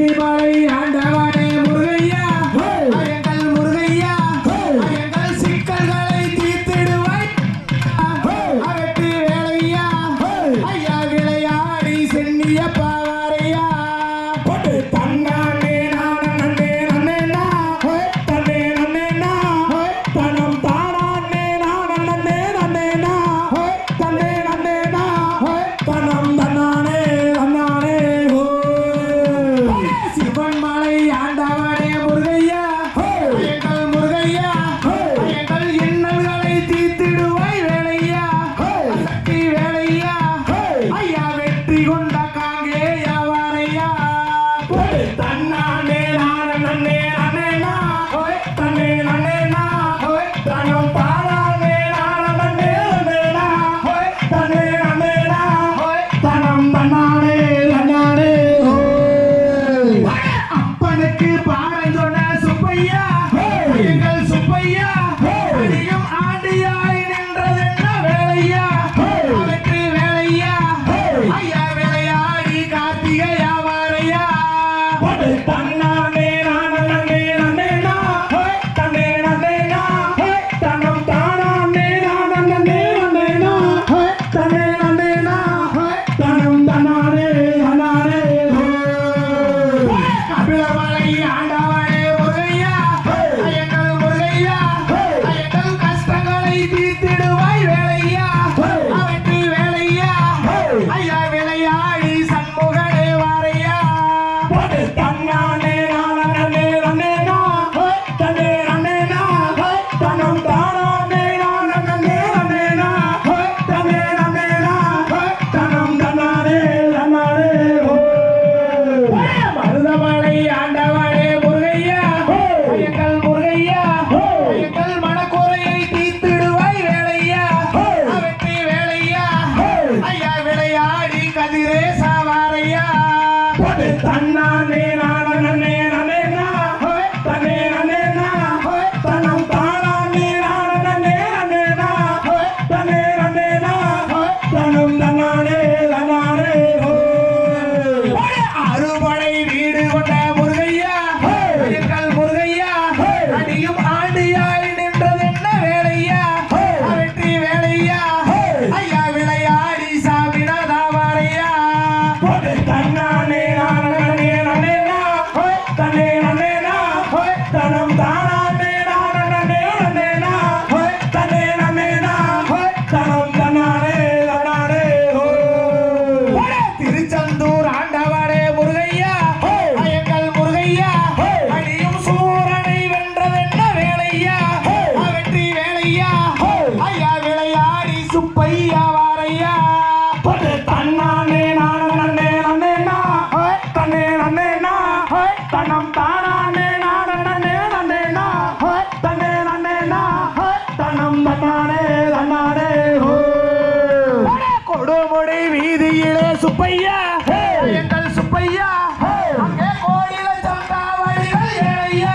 anybody, anybody. Sivan மலை ஆண்டவன். அப்பனுக்கு பாடம் சொன்ன சுப்பையா எங்கள் சுப்பையா தன்னாலே நான் தம்மானே தம்மானே கொடுமுடி வீதியிலே சுப்பையா. எங்கள் சுப்பையா. அங்கே கோயில சந்தாவடிகள் ஏழையா.